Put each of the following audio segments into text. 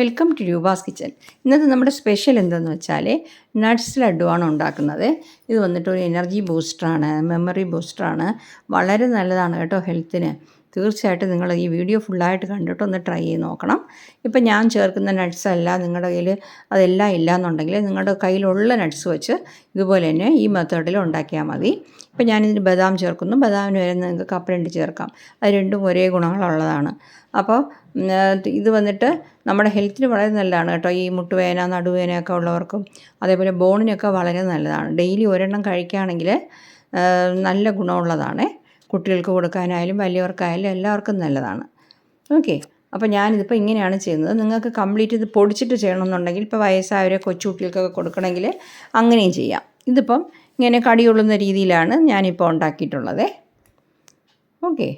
Welcome to Roopa's kitchen ഇന്നത്തെ നമ്മുടെ special എന്തെന്ന് വെച്ചാൽ നട്ട്സ് ലഡുവാണ് ഉണ്ടാക്കുന്നത്. ഇത് വന്നിട്ട് ഒരു എനർജി ബൂസ്റ്ററാണ് മെമ്മറി ബൂസ്റ്ററാണ് വളരെ നല്ലതാണ് കേട്ടോ ഹെൽത്തിന് തീർച്ചയായിട്ടും നിങ്ങൾ ഈ വീഡിയോ ഫുള്ളായിട്ട് കണ്ടിട്ട് ഒന്ന് ട്രൈ ചെയ്ത് നോക്കണം. ഇപ്പം ഞാൻ ചേർക്കുന്ന നട്ട്സ് അല്ല നിങ്ങളുടെ കയ്യിൽ അതെല്ലാം ഇല്ല എന്നുണ്ടെങ്കിൽ നിങ്ങളുടെ കയ്യിലുള്ള നട്ട്സ് വെച്ച് ഇതുപോലെ തന്നെ ഈ മെത്തേഡിൽ ഉണ്ടാക്കിയാൽ മതി. ഇപ്പം ഞാനിതിന് ബദാം ചേർക്കുന്നു. ബദാമിന് വരെ നിങ്ങൾക്ക് കപ്പലണ്ടി ചേർക്കാം. അത് രണ്ടും ഒരേ ഗുണങ്ങളുള്ളതാണ്. അപ്പോൾ ഇത് വന്നിട്ട് നമ്മുടെ ഹെൽത്തിന് വളരെ നല്ലതാണ് കേട്ടോ. ഈ മുട്ടുവേന നടുവേദനയൊക്കെ ഉള്ളവർക്കും അതേപോലെ ബോണിനൊക്കെ വളരെ നല്ലതാണ്. ഡെയിലി ഒരെണ്ണം കഴിക്കുകയാണെങ്കിൽ നല്ല ഗുണമുള്ളതാണ്. കുട്ടികൾക്ക് കൊടുക്കാനായാലും വലിയവർക്കായാലും എല്ലാവർക്കും നല്ലതാണ്. ഓക്കെ. അപ്പോൾ ഞാനിതിപ്പോൾ ഇങ്ങനെയാണ് ചെയ്യുന്നത്. നിങ്ങൾക്ക് കംപ്ലീറ്റ് ഇത് പൊടിച്ചിട്ട് ചെയ്യണമെന്നുണ്ടെങ്കിൽ ഇപ്പോൾ വയസ്സായവരെ കൊച്ചുകുട്ടികൾക്കൊക്കെ കൊടുക്കണമെങ്കിൽ അങ്ങനെയും ചെയ്യാം. ഇതിപ്പം ഇങ്ങനെ കടിയുള്ളുന്ന രീതിയിലാണ് ഞാനിപ്പോൾ ഉണ്ടാക്കിയിട്ടുള്ളത്. ഓക്കെ.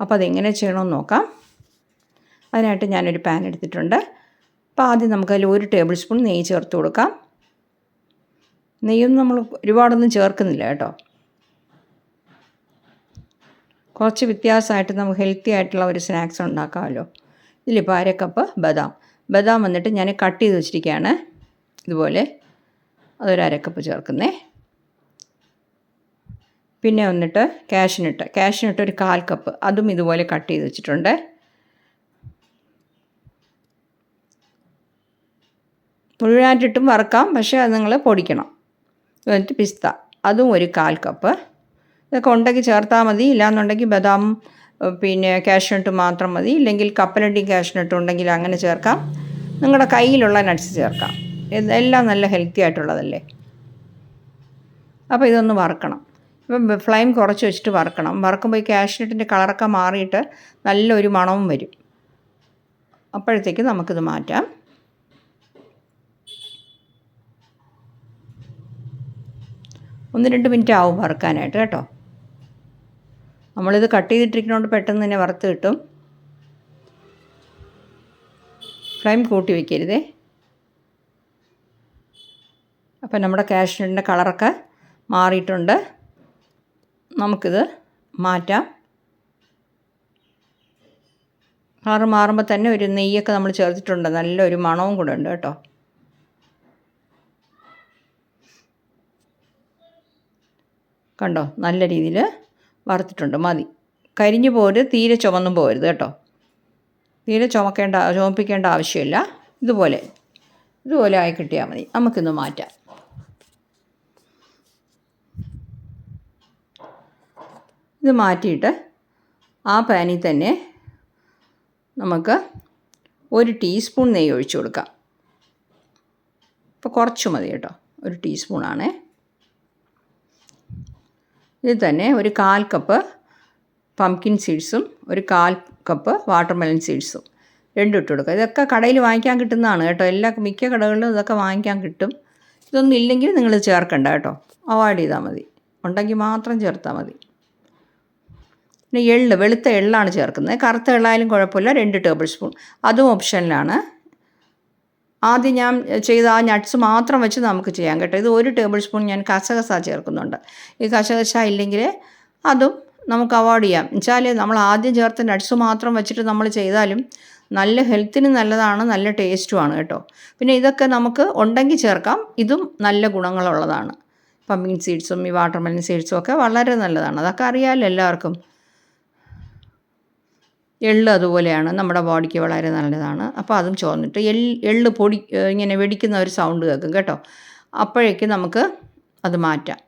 അപ്പോൾ അതെങ്ങനെ ചെയ്യണമെന്ന് നോക്കാം. അതിനായിട്ട് ഞാനൊരു പാൻ എടുത്തിട്ടുണ്ട്. അപ്പോൾ ആദ്യം നമുക്കതിൽ ഒരു ടേബിൾ സ്പൂൺ നെയ്യ് ചേർത്ത് കൊടുക്കാം. നെയ്യൊന്നും നമ്മൾ ഒരുപാടൊന്നും ചേർക്കുന്നില്ല കേട്ടോ. കുറച്ച് വ്യത്യാസമായിട്ട് നമുക്ക് ഹെൽത്തി ആയിട്ടുള്ള ഒരു സ്നാക്സ് ഉണ്ടാക്കാമല്ലോ. ഇതിലിപ്പോൾ അര കപ്പ് ബദാം. ബദാം വന്നിട്ട് ഞാൻ കട്ട് ചെയ്ത് വെച്ചിരിക്കുകയാണ് ഇതുപോലെ അതൊരു അരക്കപ്പ് ചേർക്കുന്നേ. പിന്നെ വന്നിട്ട് കാഷ്നട്ട് കാഷ്നട്ട് ഒരു കാൽ കപ്പ് അതും ഇതുപോലെ കട്ട് ചെയ്ത് വെച്ചിട്ടുണ്ട്. മുഴുവനായിട്ടിട്ടും വറുക്കാം. പക്ഷേ അത് നിങ്ങൾ പൊടിക്കണം. എന്നിട്ട് പിസ്ത. അതും ഒരു കാൽ കപ്പ് ഇതൊക്കെ ഉണ്ടെങ്കിൽ ചേർത്താൽ മതി. ഇല്ലാന്നുണ്ടെങ്കിൽ ബദാം പിന്നെ കാഷ്നട്ട് മാത്രം മതി. ഇല്ലെങ്കിൽ കപ്പലണ്ടി കാഷ്നട്ട് ഉണ്ടെങ്കിൽ അങ്ങനെ ചേർക്കാം. നിങ്ങളുടെ കയ്യിലുള്ള നട്ട്സ് ചേർക്കാം. എല്ലാം നല്ല ഹെൽത്തി ആയിട്ടുള്ളതല്ലേ? അപ്പോൾ ഇതൊന്ന് വറുക്കണം. ഇപ്പം ഫ്ലെയിം കുറച്ച് വെച്ചിട്ട് വറുക്കണം. വറുക്കുമ്പോൾ ഈ കാഷ്നട്ടിന്റെ കളറൊക്കെ മാറിയിട്ട് നല്ലൊരു മണവും വരും. അപ്പോഴത്തേക്ക് നമുക്കിത് മാറ്റാം. ഒന്ന് രണ്ട് മിനിറ്റ് ആവും വറുക്കാനായിട്ട് കേട്ടോ. നമ്മളിത് കട്ട് ചെയ്തിട്ടിരിക്കുന്നതുകൊണ്ട് പെട്ടെന്ന് തന്നെ വറുത്ത് കിട്ടും. ഫ്ലെയിം കൂട്ടി വയ്ക്കരുതേ അപ്പം നമ്മുടെ കാഷ്നട്ടിന്റെ കളറൊക്കെ മാറിയിട്ടുണ്ട്. നമുക്കിത് മാറ്റാം. കളറ് മാറുമ്പോൾ തന്നെ ഒരു നെയ്യൊക്കെ നമ്മൾ ചേർത്തിട്ടുണ്ട്. നല്ലൊരു മണവും കൂടെ ഉണ്ട് കേട്ടോ. കണ്ടോ? നല്ല രീതിയിൽ വറുത്തിട്ടുണ്ട്. മതി. കരിഞ്ഞു പോരുത് തീരെ ചുമന്നും പോരുത് കേട്ടോ. തീരെ ചുമക്കേണ്ട ചുമപ്പിക്കേണ്ട ആവശ്യമില്ല. ഇതുപോലെ. ഇതുപോലെ ആയി കിട്ടിയാൽ മതി. നമുക്കിന്ന് മാറ്റാം. ഇത് മാറ്റിയിട്ട് ആ പാനിൽ തന്നെ നമുക്ക് ഒരു ടീസ്പൂൺ നെയ്യ് ഒഴിച്ചു കൊടുക്കാം. ഇപ്പോൾ കുറച്ച് മതി കേട്ടോ. ഒരു ടീസ്പൂണാണേ. ഇതിൽ തന്നെ ഒരു കാൽ കപ്പ് പംകിൻ സീഡ്സും ഒരു കാൽ കപ്പ് വാട്ടർമെലൺ സീഡ്സും രണ്ടും ഇട്ട് കൊടുക്കുക. ഇതൊക്കെ കടയിൽ വാങ്ങിക്കാൻ കിട്ടുന്നതാണ് കേട്ടോ. എല്ലാ മിക്ക കടകളിലും ഇതൊക്കെ വാങ്ങിക്കാൻ കിട്ടും. ഇതൊന്നും ഇല്ലെങ്കിൽ നിങ്ങൾ ചേർക്കണ്ട കേട്ടോ. അവോയ്ഡ് ചെയ്താൽ മതി. ഉണ്ടെങ്കിൽ മാത്രം ചേർത്താൽ മതി. പിന്നെ എള്ള് വെളുത്ത എള്ളാണ് ചേർക്കുന്നത്. കറുത്ത എള്ളായാലും കുഴപ്പമില്ല. രണ്ട് ടേബിൾ സ്പൂൺ അതും ഓപ്ഷനിലാണ് ആദ്യം ഞാൻ ചെയ്ത ആ നട്ട്സ് മാത്രം വെച്ച് നമുക്ക് ചെയ്യാം കേട്ടോ. ഇത് ഒരു ടേബിൾ സ്പൂൺ ഞാൻ കസകസ ചേർക്കുന്നുണ്ട്. ഈ കസകസ ഇല്ലെങ്കിൽ അതും നമുക്ക് അവോയ്ഡ് ചെയ്യാം. എന്നുവെച്ചാൽ നമ്മൾ ആദ്യം ചേർത്ത നട്ട്സ് മാത്രം വെച്ചിട്ട് നമ്മൾ ചെയ്താലും നല്ല ഹെൽത്തിന് നല്ലതാണ് നല്ല ടേസ്റ്റുമാണ് കേട്ടോ. പിന്നെ ഇതൊക്കെ നമുക്ക് ഉണ്ടെങ്കിൽ ചേർക്കാം. ഇതും നല്ല ഗുണങ്ങളുള്ളതാണ്. പമ്പിൻ സീഡ്സും ഈ വാട്ടർമെലൻ സീഡ്സും ഒക്കെ വളരെ നല്ലതാണ്. അതൊക്കെ അറിയാമല്ലോ എല്ലാവർക്കും. എള്ള് അതുപോലെയാണ്. നമ്മുടെ ബോഡിക്ക് വളരെ നല്ലതാണ്. അപ്പോൾ അതും ചോർന്നിട്ട് എൽ എള്ള് പൊടി ഇങ്ങനെ വെടിക്കുന്ന ഒരു സൗണ്ട് കേൾക്കും കേട്ടോ. അപ്പോഴേക്ക് നമുക്ക് അത് മാറ്റാം.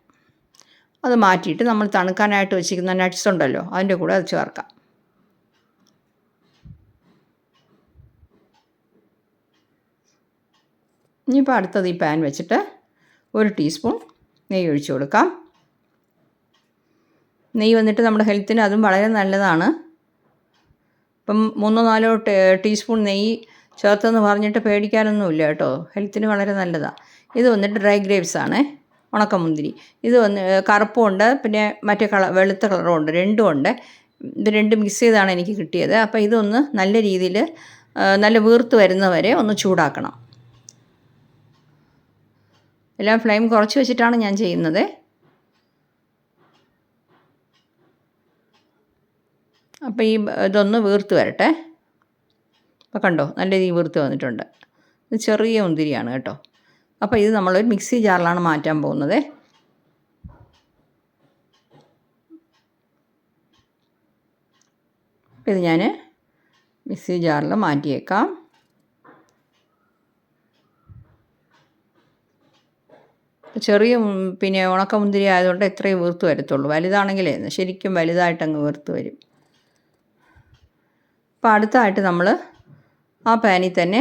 അത് മാറ്റിയിട്ട് നമ്മൾ തണുക്കാനായിട്ട് വെച്ചിരിക്കുന്ന നട്ട്സ് ഉണ്ടല്ലോ അതിന്റെ കൂടെ അത് ചേർക്കാം. ഇനിയിപ്പോൾ അടുത്തത് ഈ പാൻ വെച്ചിട്ട് ഒരു ടീസ്പൂൺ നെയ്യ് ഒഴിച്ചു കൊടുക്കാം. നെയ്യ് വന്നിട്ട് നമ്മുടെ ഹെൽത്തിന് അതും വളരെ നല്ലതാണ്. ഇപ്പം മൂന്നോ നാലോ ടീസ്പൂൺ നെയ്യ് ചേർത്തെന്ന് പറഞ്ഞിട്ട് പേടിക്കാനൊന്നുമില്ല കേട്ടോ. ഹെൽത്തിന് വളരെ നല്ലതാണ് ഇത് വന്നിട്ട് ഡ്രൈ ഗ്രേപ്സ് ആണ് ഉണക്കമുന്തിരി. ഇത് വന്ന് കറുപ്പും ഉണ്ട് പിന്നെ മറ്റേ കളർ വെളുത്ത കളറും ഉണ്ട് രണ്ടും ഉണ്ട് ഇത് രണ്ടും മിക്സ് ചെയ്താണ് എനിക്ക് കിട്ടിയത്. അപ്പോൾ ഇതൊന്ന് നല്ല രീതിയിൽ നല്ല വീർത്ത് വരുന്നവരെ ഒന്ന് ചൂടാക്കണം. എല്ലാം ഫ്ലെയിം കുറച്ച് വെച്ചിട്ടാണ് ഞാൻ ചെയ്യുന്നത്. അപ്പോൾ ഈ ഇതൊന്ന് വീർത്ത് വരട്ടെ. അപ്പോൾ കണ്ടോ നല്ല രീതിയിൽ വീർത്ത് വന്നിട്ടുണ്ട്. ഇത് ചെറിയ മുന്തിരിയാണ് കേട്ടോ. അപ്പോൾ ഇത് നമ്മളൊരു മിക്സി ജാറിലാണ് മാറ്റാൻ പോകുന്നത്. ഇത് ഞാൻ മിക്സി ജാറിൽ മാറ്റിയേക്കാം. ചെറിയ പിന്നെ ഉണക്കമുന്തിരി ആയതുകൊണ്ട് എത്രയും വീർത്ത് വരത്തുള്ളൂ. വലുതാണെങ്കിലേ ശരിക്കും വലുതായിട്ടങ്ങ് വീർത്ത് വരും. അപ്പോൾ അടുത്തായിട്ട് നമ്മൾ ആ പാനിൽ തന്നെ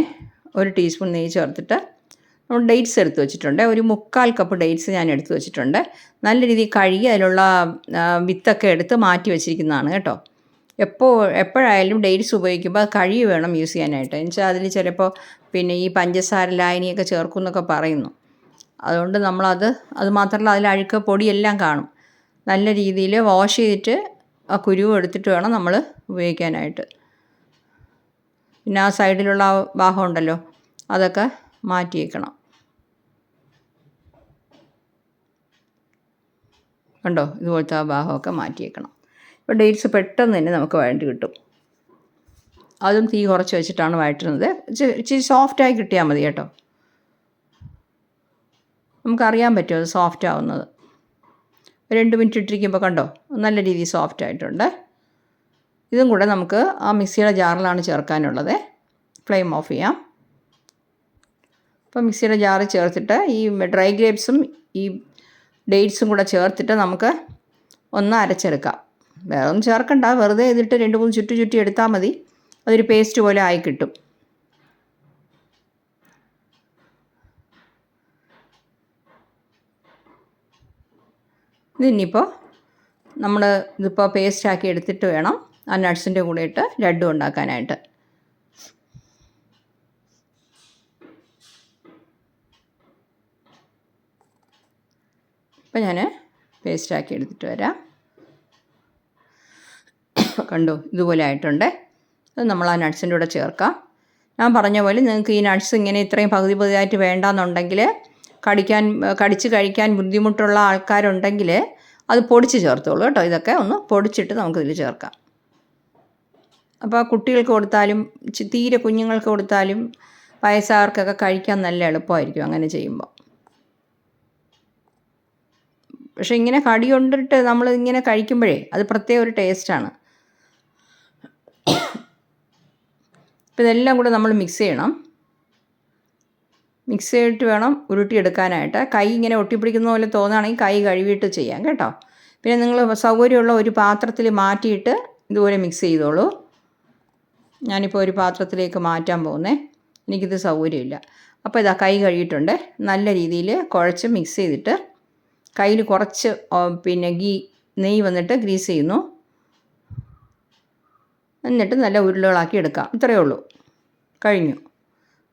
ഒരു ടീസ്പൂൺ നെയ്യ് ചേർത്തിട്ട് നമ്മൾ ഡേറ്റ്സ് എടുത്ത് വെച്ചിട്ടുണ്ട്. ഒരു മുക്കാൽ കപ്പ് ഡേറ്റ്സ് ഞാൻ എടുത്ത് വെച്ചിട്ടുണ്ട്. നല്ല രീതിയിൽ കഴുകി അതിലുള്ള വിത്തൊക്കെ എടുത്ത് മാറ്റി വെച്ചിരിക്കുന്നതാണ് കേട്ടോ. എപ്പോൾ എപ്പോഴായാലും ഡേറ്റ്സ് ഉപയോഗിക്കുമ്പോൾ അത് കഴുകി വേണം യൂസ് ചെയ്യാനായിട്ട്. എന്നുവെച്ചാൽ അതിൽ ചിലപ്പോൾ പിന്നെ ഈ പഞ്ചസാര ലായനിയൊക്കെ ചേർക്കും എന്നൊക്കെ പറയുന്നു. അതുകൊണ്ട് നമ്മളത് അത് മാത്രമല്ല അതിൽ അഴുക്ക് പൊടിയെല്ലാം കാണും. നല്ല രീതിയിൽ വാഷ് ചെയ്തിട്ട് ആ കുരുവ് എടുത്തിട്ട് വേണം നമ്മൾ ഉപയോഗിക്കാനായിട്ട്. പിന്നെ ആ സൈഡിലുള്ള ആ ഭാഗം ഉണ്ടല്ലോ അതൊക്കെ മാറ്റി വയ്ക്കണം കണ്ടോ? ഇതുപോലത്തെ ആ ഭാഗമൊക്കെ മാറ്റി വയ്ക്കണം ഇപ്പോൾ ഡേറ്റ്സ് പെട്ടെന്ന് തന്നെ നമുക്ക് വഴണ്ടി കിട്ടും. അതും തീ കുറച്ച് വെച്ചിട്ടാണ് വഴറ്റുന്നത് ഇച്ചിരി സോഫ്റ്റായി കിട്ടിയാൽ മതി കേട്ടോ. നമുക്കറിയാൻ പറ്റും അത് സോഫ്റ്റ് ആവുന്നത്. രണ്ട് മിനിറ്റ് ഇട്ടിരിക്കുമ്പോൾ കണ്ടോ? നല്ല രീതിയിൽ സോഫ്റ്റ് ആയിട്ടുണ്ട്. ഇതും കൂടെ നമുക്ക് ആ മിക്സിയുടെ ജാറിലാണ് ചേർക്കാനുള്ളത്. ഫ്ലെയിം ഓഫ് ചെയ്യാം. അപ്പോൾ മിക്സിയുടെ ജാറിൽ ചേർത്തിട്ട് ഈ ഡ്രൈ ഗ്രേപ്സും ഈ ഡേറ്റ്സും കൂടെ ചേർത്തിട്ട് നമുക്ക് ഒന്ന് അരച്ചെടുക്കാം. വേറെ ഒന്നും ചേർക്കണ്ട. വെറുതെ ഇതിട്ട് രണ്ട് മൂന്ന് ചുറ്റു ചുറ്റി എടുത്താൽ മതി. അതൊരു പേസ്റ്റ് പോലെ ആയി കിട്ടും. ഇതിനിപ്പോൾ നമ്മൾ ഇതിപ്പോൾ പേസ്റ്റാക്കി എടുത്തിട്ട് വേണം ആ നട്ട്സിന്റെ കൂടെ ഇട്ട് ലഡ്ഡു ഉണ്ടാക്കാനായിട്ട്. ഇപ്പം ഞാൻ പേസ്റ്റാക്കി എടുത്തിട്ട് വരാം. കണ്ടു? ഇതുപോലെ ആയിട്ടുണ്ട്. അത് നമ്മൾ ആ നട്ട്സിന്റെ കൂടെ ചേർക്കാം. ഞാൻ പറഞ്ഞ പോലെ നിങ്ങൾക്ക് ഈ നട്ട്സ് ഇങ്ങനെ ഇത്രയും പകുതി പകുതിയായിട്ട് വേണ്ടാന്നുണ്ടെങ്കിൽ കടിക്കാൻ കടിച്ച് കഴിക്കാൻ ബുദ്ധിമുട്ടുള്ള ആൾക്കാരുണ്ടെങ്കിൽ അത് പൊടിച്ച് ചേർത്തോളൂ കേട്ടോ. ഇതൊക്കെ ഒന്ന് പൊടിച്ചിട്ട് നമുക്കിതിൽ ചേർക്കാം. അപ്പോൾ കുട്ടികൾക്ക് കൊടുത്താലും തീരെ കുഞ്ഞുങ്ങൾക്ക് കൊടുത്താലും വയസ്സാർക്കൊക്കെ കഴിക്കാൻ നല്ല എളുപ്പമായിരിക്കും അങ്ങനെ ചെയ്യുമ്പോൾ പക്ഷേ ഇങ്ങനെ കടി കൊണ്ടിട്ട് നമ്മൾ ഇങ്ങനെ കഴിക്കുമ്പോഴേ അത് പ്രത്യേക ഒരു ടേസ്റ്റാണ് അപ്പോൾ ഇതെല്ലാം കൂടെ നമ്മൾ മിക്സ് ചെയ്യണം. മിക്സ് ചെയ്തിട്ട് വേണം ഉരുട്ടിയെടുക്കാനായിട്ട് കൈ ഇങ്ങനെ ഒട്ടിപ്പിടിക്കുന്ന പോലെ തോന്നുകയാണെങ്കിൽ കൈ കഴുകിയിട്ട് ചെയ്യാം കേട്ടോ. പിന്നെ നിങ്ങൾ സൗകര്യമുള്ള ഒരു പാത്രത്തിൽ മാറ്റിയിട്ട് ഇതുപോലെ മിക്സ് ചെയ്തോളൂ. ഞാനിപ്പോൾ ഒരു പാത്രത്തിലേക്ക് മാറ്റാൻ പോകുന്നേ. എനിക്കിത് സൗകര്യമില്ല. അപ്പോൾ ഇതാ കൈ കഴുകിയിട്ടുണ്ട്. നല്ല രീതിയിൽ കുഴച്ച് മിക്സ് ചെയ്തിട്ട് കയ്യിൽ കുറച്ച് പിന്നെ ഗീ നെയ് വന്നിട്ട് ഗ്രീസ് ചെയ്യുന്നു. എന്നിട്ട് നല്ല ഉരുളകളാക്കി എടുക്കാം. ഇത്രയേ ഉള്ളൂ. കഴിഞ്ഞു.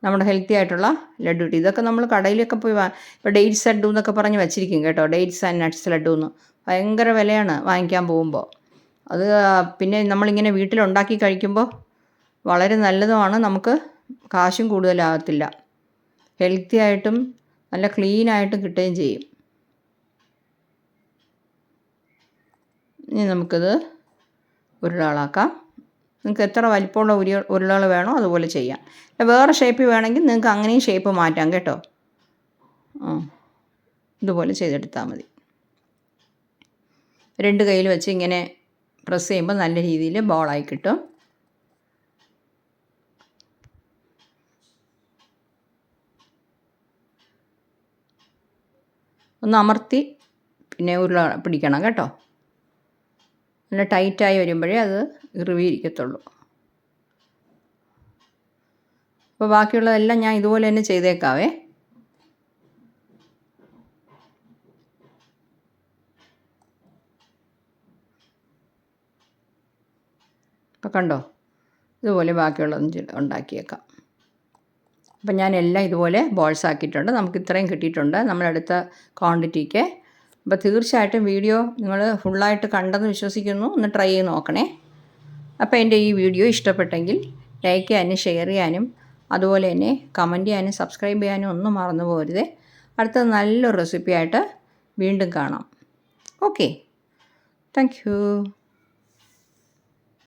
നമ്മുടെ ഹെൽത്തി ആയിട്ടുള്ള ലഡ്ഡു കിട്ടി ഇതൊക്കെ നമ്മൾ കടയിലൊക്കെ പോയി ഇപ്പോൾ ഡേറ്റ്സ് ലഡ്ഡു എന്നൊക്കെ പറഞ്ഞ് വെച്ചിരിക്കും കേട്ടോ. ഡേറ്റ്സ് ആൻഡ് നട്ട്സ് ലഡ്ഡു എന്ന് ഭയങ്കര വിലയാണ് വാങ്ങിക്കാൻ പോകുമ്പോൾ അത് പിന്നെ നമ്മളിങ്ങനെ വീട്ടിലുണ്ടാക്കി കഴിക്കുമ്പോൾ വളരെ നല്ലതുമാണ്. നമുക്ക് കാശും കൂടുതലാകത്തില്ല. ഹെൽത്തി ആയിട്ടും നല്ല ക്ലീൻ ആയിട്ടും കിട്ടുകയും ചെയ്യും. ഇനി നമുക്കിത് ഉരുളകളാക്കാം. നിങ്ങൾക്ക് എത്ര വലിപ്പമുള്ള ഉരി ഉരുളകൾ വേണോ അതുപോലെ ചെയ്യാം. വേറെ ഷേപ്പ് വേണമെങ്കിൽ നിങ്ങൾക്ക് അങ്ങനെയും ഷേപ്പ് മാറ്റാം കേട്ടോ. ഇതുപോലെ ചെയ്തെടുത്താൽ മതി. രണ്ട് കയ്യിൽ വെച്ച് ഇങ്ങനെ പ്രസ് ചെയ്യുമ്പോൾ നല്ല രീതിയിൽ ബോളായി കിട്ടും. ഒന്ന് അമർത്തി പിന്നെ ഉരുള പിടിക്കണം കേട്ടോ. നല്ല ടൈറ്റായി വരുമ്പോഴേ അത് ഇറിവിയിരിക്കത്തുള്ളൂ അപ്പോൾ ബാക്കിയുള്ളതെല്ലാം ഞാൻ ഇതുപോലെ തന്നെ ചെയ്തേക്കാവേ. അപ്പോൾ കണ്ടോ? ഇതുപോലെ ബാക്കിയുള്ളതും ഉണ്ടാക്കിയേക്കാം. അപ്പം ഞാൻ എല്ലാം ഇതുപോലെ ബോൾസ് ആക്കിയിട്ടുണ്ട്. നമുക്ക് ഇത്രയും കിട്ടിയിട്ടുണ്ട്. നമ്മളെടുത്ത ക്വാണ്ടിറ്റിക്ക് അപ്പോൾ തീർച്ചയായിട്ടും വീഡിയോ നിങ്ങൾ ഫുള്ളായിട്ട് കണ്ടെന്ന് വിശ്വസിക്കുന്നു. ഒന്ന് ട്രൈ ചെയ്ത് നോക്കണേ. അപ്പോൾ എന്റെ ഈ വീഡിയോ ഇഷ്ടപ്പെട്ടെങ്കിൽ ലൈക്ക് ചെയ്യാനും ഷെയർ ചെയ്യാനും അതുപോലെ തന്നെ കമന്റ് ചെയ്യാനും സബ്സ്ക്രൈബ് ചെയ്യാനും ഒന്നും മറന്നു പോകരുത്. അടുത്ത നല്ലൊരു റെസിപ്പിയായിട്ട് വീണ്ടും കാണാം. Okay thank